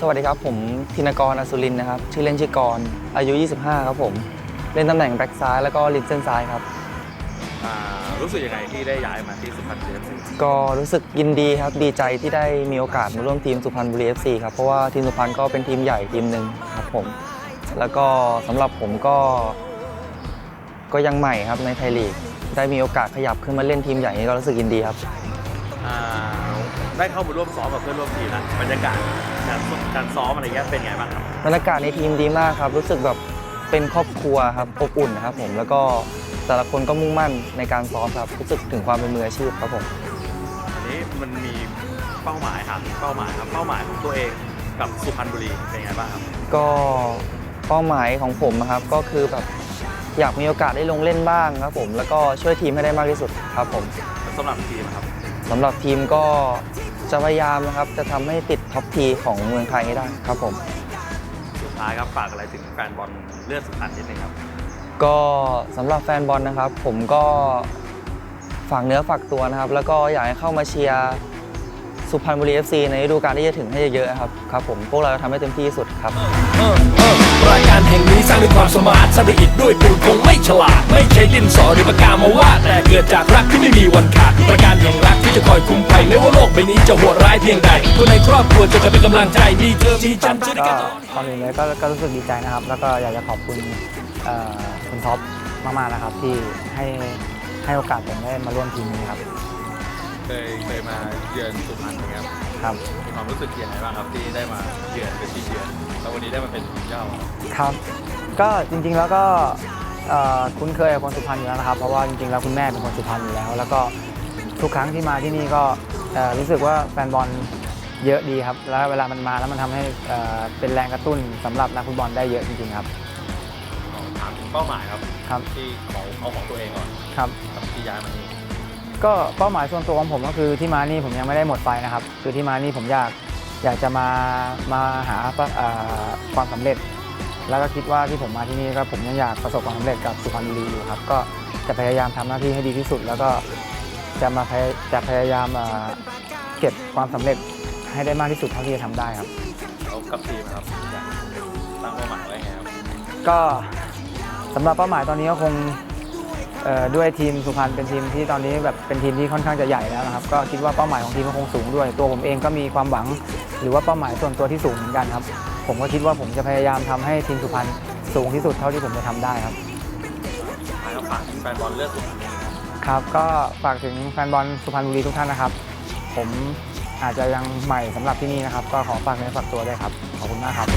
สวัสดีครับ ผมธินกรอสุรินทร์นะครับ ชื่อเล่นชื่อกร อายุ 25 ครับผม เล่นตำแหน่งแบ็กซ้ายแล้วก็ริมเส้นซ้ายครับ อ่ารู้สึกยังไงที่ได้ย้ายมาที่สุพรรณบุรีเอฟซีก็รู้สึกยินดีครับ ดีใจที่ได้มีโอกาสมาร่วมทีมสุพรรณบุรี FC ครับ เพราะว่าทีมสุพรรณก็เป็นทีมใหญ่ทีมหนึ่งครับผม แล้วก็สำหรับผมก็ ก็ยังใหม่ครับในไทยลีก ได้มีโอกาสขยับขึ้นมาเล่นทีมใหญ่นี้ก็รู้สึกยินดีครับ อ่า ได้เข้ามาร่วมซ้อมกับเพื่อนร่วมทีมนะบรรยากาศการการซ้อมอะไรเงี้ยเป็นไงบ้างครับบรรยากาศในทีมดีมากครับ รู้สึกแบบเป็นครอบครัวครับอบอุ่นนะครับผมแล้วก็แต่ละคนก็มุ่งมั่นในการซ้อมครับรู้สึกถึงความเป็นมืออาชีพครับผมอันนี้มันมีเป้าหมายครับเป้าหมายครับเป้าหมายของตัวเองกับสุพรรณบุรีเป็นไงบ้างครับก็เป้าหมายของผมนะครับก็คือแบบอยากมีโอกาสได้ลงเล่นบ้างครับผมแล้วก็ช่วยทีมให้ได้มากที่สุดครับผมสำหรับทีมอะครับสำหรับทีมก็ จะพยายามนะครับจะทำให้ติดท็อปทีของเมืองไทยให้ได้ครับผม สุดท้ายครับฝากอะไรถึงแฟนบอลเลือดสุพรรณนิดนึงครับ ก็สำหรับแฟนบอลนะครับ ผมก็ฝากเนื้อฝากตัวนะครับ แล้วก็อยากให้เข้ามาเชียร์สุพรรณบุรี FC ในฤดูกาลที่จะถึงให้เยอะๆครับครับผมพวกเราจะทำให้เต็มที่ที่สุดครับ เออเออรา ยการแห่งนี้สร้างด้วยความสมาร์ทสร้างด้วยอิฐด้วยปูนคงไม่ฉลาด ไม่ใช่ดินสอหรือปากกามาวาดแต่เกิดจากรักที่ไม่มีวันขาดประการแห่งรักที่จะคอยคุ้มภัยไม่ว่าโลกใบนี้จะโหดร้ายเพียงใดคนในครอบครัวจะเป็นกำลังใจดีเธอที่ฉันช่วยก็กันก่อนอื่นเลยก็ก็รู้สึกดีใจนะครับ แล้วก็อยากจะขอบคุณเอ่อคุณท็อปมากๆนะครับ ที่ให้ให้โอกาสผมได้มาร่วมทีมนี้ครับเคยเคยมาเยือนสุพรรณไหมครับ ครับ มีความรู้สึกยังไงบ้างครับที่ได้มาเยือนเป็นที่เยือนแล้ววันนี้ได้มาเป็นทีมเจ้าครับครับ ก็จริงๆแล้วก็เอ่อคุ้นเคยกับคนสุพรรณอยู่แล้วนะครับ เพราะว่าจริงๆแล้วคุณแม่เป็นคนสุพรรณอยู่แล้ว แล้วก็ทุกครั้งที่มาที่นี่ก็เอ่อรู้สึกว่าแฟนบอลเยอะดีครับ แล้วเวลามันมาแล้วมันทำให้เอ่อเป็นแรงกระตุ้นสำหรับนักฟุตบอลได้เยอะจริงๆครับ ถามถึงเป้าหมายครับ ครับ ที่ของเอาของตัวเองก่อนครับกับที่ย้ายมานี่ ก็เป้าหมายส่วนตัวของผมก็คือที่มานี่ผมยังไม่ได้หมดไฟนะครับ คือที่มานี่ผมอยากอยากจะมามาหาเอ่อความสำเร็จ แล้วก็คิดว่าที่ผมมาที่นี่ก็ผมยังอยากประสบความสำเร็จกับสุพรรณบุรีอยู่ครับ ก็จะพยายามทำหน้าที่ให้ดีที่สุด แล้วก็จะมาพยจะพยายามเอ่อเก็บความสำเร็จให้ได้มากที่สุดเท่าที่จะทำได้ครับเอากับทีมนะครับอยากตั้งเป้าหมายไว้ไงครับก็สำหรับเป้าหมายตอนนี้ก็คงเอ่อ ด้วยทีมสุพรรณเป็นทีมที่ตอนนี้แบบเป็นทีมที่ค่อนข้างจะใหญ่แล้วนะครับ ก็คิดว่าเป้าหมายของทีมก็คงสูงด้วย ตัวผมเองก็มีความหวัง หรือว่าเป้าหมายส่วนตัวที่สูงเหมือนกันครับ ผมก็คิดว่าผมจะพยายามทำให้ทีมสุพรรณสูงที่สุดเท่าที่ผมจะทำได้ครับสุดท้ายก็ฝากถึงแฟนบอลเลือดสุพรรณนิดนึงครับครับก็ฝากถึงแฟนบอลสุพรรณบุรีทุกท่านนะครับ ผมอาจจะยังใหม่สำหรับที่นี่นะครับ ก็ขอฝากเนื้อฝากตัวด้วยครับขอบคุณมากครับ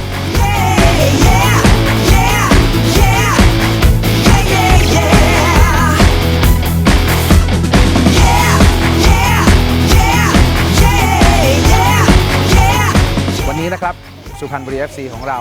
วัน สุพรรณบุรี FC ของเรา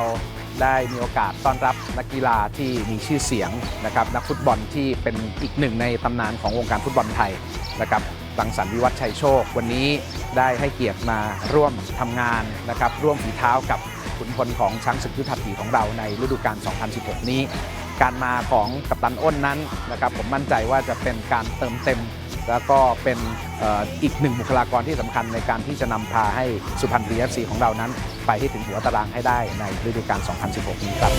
ได้มีโอกาสต้อนรับนักกีฬาที่มีชื่อเสียงนะครับนักฟุตบอลที่เป็นอีกหนึ่งในตำนานของวงการฟุตบอลไทยนะครับรังสรรค์วิวัฒชัยโชค วันนี้ได้ให้เกียรติมาร่วมทำงานนะครับร่วมฝีเท้ากับขุนพลของช้างศึกยุทธถีของเราในฤดูกาล 2016 นี้ การมาของกัปตันอ้นนั้นนะครับผมมั่นใจว่าจะเป็นการเติมเต็ม แล้วก็เป็นอีกหนึ่งบุคลากรที่สำคัญในการที่จะนำพาให้สุพรรณบุรีเอฟซีของเรานั้น ไปให้ถึงหัวตารางให้ได้ในฤดูกาล 2016 นี้ครับ